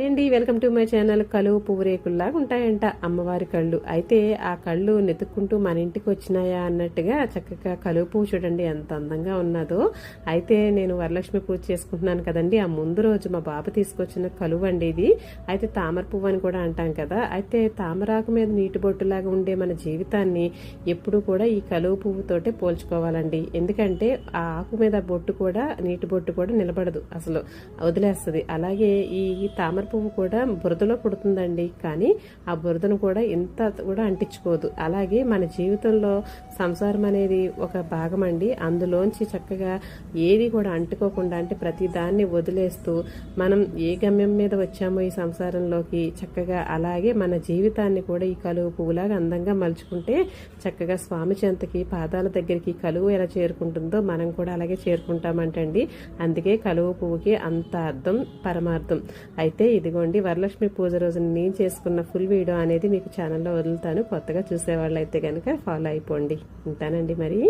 Hi అండి. Welcome to my channel కలువు పువ్వురేకుల్లాగా ఉంటాయంట అమ్మవారి కళ్ళు. అయితే ఆ కళ్ళు నెతుక్కుంటూ మన ఇంటికి వచ్చినాయా అన్నట్టుగా చక్కగా కలువు పువ్వు చూడండి ఎంత అందంగా ఉన్నదో. అయితే నేను వరలక్ష్మి పూజ చేసుకుంటున్నాను కదండి. ఆ ముందు రోజు మా బాబు తీసుకొచ్చిన కలువు అండి ఇది. అయితే తామర పువ్వు అని కూడా అంటాం కదా. అయితే తామరాకు మీద నీటి బొట్టులాగా ఉండే మన జీవితాన్ని ఎప్పుడు కూడా ఈ కలువు పువ్వుతోటే పోల్చుకోవాలండి. ఎందుకంటే ఆ ఆకు మీద బొట్టు కూడా నీటి బొట్టు కూడా నిలబడదు. అసలు వదిలేస్తుంది. అలాగే ఈ తామర పువ్వు కూడా బురదలో పుడుతుందండి. కానీ ఆ బురదను కూడా ఇంత కూడా అంటించుకోదు. అలాగే మన జీవితంలో సంసారం అనేది ఒక భాగం అండి అందులోంచి చక్కగా ఏది కూడా అంటుకోకుండా అంటే ప్రతి దాన్ని వదిలేస్తూ మనం ఏ గమ్యం మీద వచ్చామో ఈ సంసారంలోకి చక్కగా అలాగే మన జీవితాన్ని కూడా ఈ కలువు పువ్వులాగా అందంగా మలుచుకుంటే చక్కగా స్వామి చెంతకి పాదాల దగ్గరికి కలువు ఎలా చేరుకుంటుందో మనం కూడా అలాగే చేరుకుంటామంటండి. అందుకే కలువు పువ్వుకి అంత అర్థం పరమార్థం. అయితే ఇదిగోండి వరలక్ష్మి పూజ రోజున నేను చేసుకున్న ఫుల్ వీడియో అనేది మీకు ఛానల్లో వదులుతాను. కొత్తగా చూసేవాళ్ళు అయితే కనుక ఫాలో అయిపోండి. ఉంటానండి మరి.